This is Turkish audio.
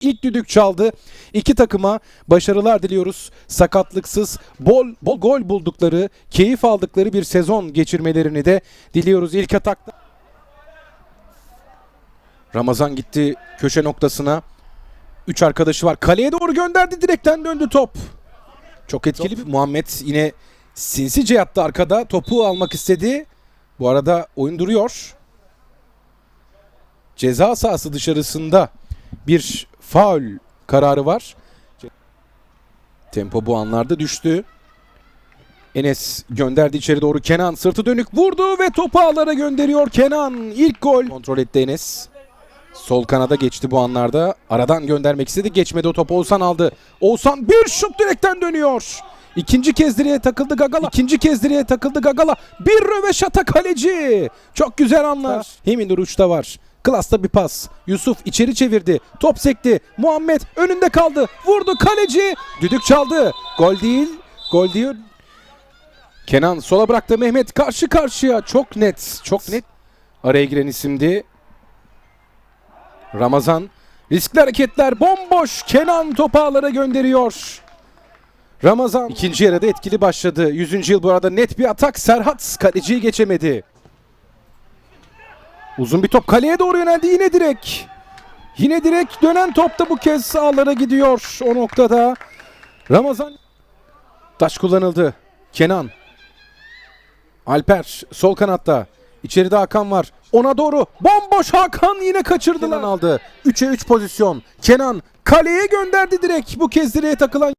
İlk düdük çaldı. İki takıma başarılar diliyoruz. Sakatlıksız, bol bol gol buldukları, keyif aldıkları bir sezon geçirmelerini de diliyoruz. İlk atakta Ramazan gitti köşe noktasına. Üç arkadaşı var. Kaleye doğru gönderdi. Direkten döndü top. Çok etkili bir Muhammed yine sinsice yattı arkada. Topu almak istedi. Bu arada oyun duruyor. Ceza sahası dışarısında bir faul kararı var. Tempo bu anlarda düştü. Enes gönderdi içeri doğru Kenan sırtı dönük vurdu ve topu ağlara gönderiyor Kenan. İlk gol kontrol etti Enes. Sol kanada geçti bu anlarda. Aradan göndermek istedi. Geçmedi o topu Oğuzhan aldı. Oğuzhan bir şut direkten dönüyor. İkinci kez direğe takıldı Gagala. İkinci kez direğe takıldı Gagala. Bir röveşata kaleci. Çok güzel anlar. Heminur uçta var. Klasta bir pas. Yusuf içeri çevirdi. Top sekti. Muhammed önünde kaldı. Vurdu kaleci. Düdük çaldı. Gol değil. Gol değil. Kenan sola bıraktı Mehmet karşı karşıya. Çok net. Çok net. Araya giren isimdi. Ramazan. Riskli hareketler bomboş. Kenan topu ağlara gönderiyor. Ramazan ikinci yarıda etkili başladı. 100. yıl bu arada net bir atak. Serhat kaleciyi geçemedi. Uzun bir top kaleye doğru yöneldi. Yine direk. Yine direk dönen top da bu kez ağlara gidiyor o noktada. Ramazan taş kullanıldı. Kenan. Alper sol kanatta. İçeride Hakan var. Ona doğru bomboş Hakan yine kaçırdılar. Kenan aldı. 3'e 3 pozisyon. Kenan kaleye gönderdi direkt. Bu kez direğe takılan